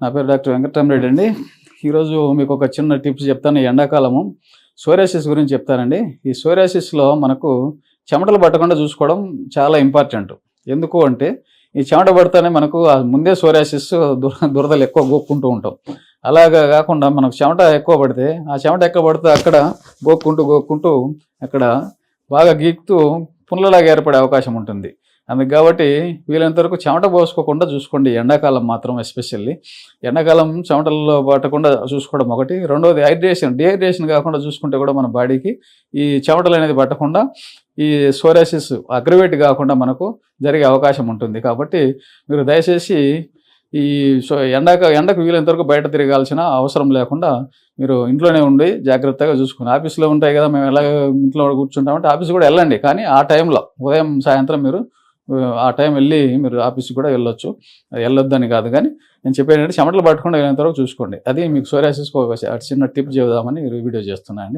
నా పేరు డాక్టర్ వెంకటరామరెడ్డి అండి. ఈరోజు మీకు ఒక చిన్న టిప్స్ చెప్తాను ఈ ఎండాకాలము. సోరాసిస్ గురించి చెప్తానండి. ఈ సోరాసిస్లో మనకు చెమటలు పట్టకుండా చూసుకోవడం చాలా ఇంపార్టెంట్. ఎందుకు అంటే ఈ చెమట పడితేనే మనకు ఆ ముందే సోరాసిస్ దుర దురదలు ఎక్కువ గోక్కుంటూ ఉంటాం. అలాగా కాకుండా మనకు చెమట ఎక్కువ పడితే ఆ చెమట ఎక్కువ పడితే అక్కడ గోక్కుంటూ గోక్కుంటూ అక్కడ బాగా గీక్తూ పుండ్లలాగా ఏర్పడే అవకాశం ఉంటుంది. అందుకు కాబట్టి వీలైనంత వరకు చెమట పోసుకోకుండా చూసుకోండి. ఎండాకాలం మాత్రం ఎస్పెషల్లీ. ఎండాకాలం చెమటల్లో పట్టకుండా చూసుకోవడం ఒకటి. రెండవది హైడ్రేషన్. డిహైడ్రేషన్ కాకుండా చూసుకుంటే కూడా మన బాడీకి ఈ చెమటలు అనేది పట్టకుండా ఈ సోరాసిస్ అగ్రవేట్ కాకుండా మనకు జరిగే అవకాశం ఉంటుంది. కాబట్టి మీరు దయచేసి ఈ సో ఎండాక ఎండకు వీలంతవరకు బయట తిరగాల్సిన అవసరం లేకుండా మీరు ఇంట్లోనే ఉండి జాగ్రత్తగా చూసుకుని ఆఫీస్లో ఉంటాయి కదా మేము ఎలా ఇంట్లో కూర్చుంటామంటే ఆఫీస్ కూడా వెళ్ళండి. కానీ ఆ టైంలో ఉదయం సాయంత్రం మీరు ఆ టైం వెళ్ళి మీరు ఆఫీస్కి కూడా వెళ్ళొచ్చు. వెళ్ళొద్దని కాదు కానీ నేను చెప్పేది ఏంటంటే చెమటలు పట్టకుండా వెళ్ళేంత వరకు చూసుకోండి. అది మీకు సోరాసిస్కి ఒక చిన్న టిప్ చెబుదామని వీడియో చేస్తున్నాను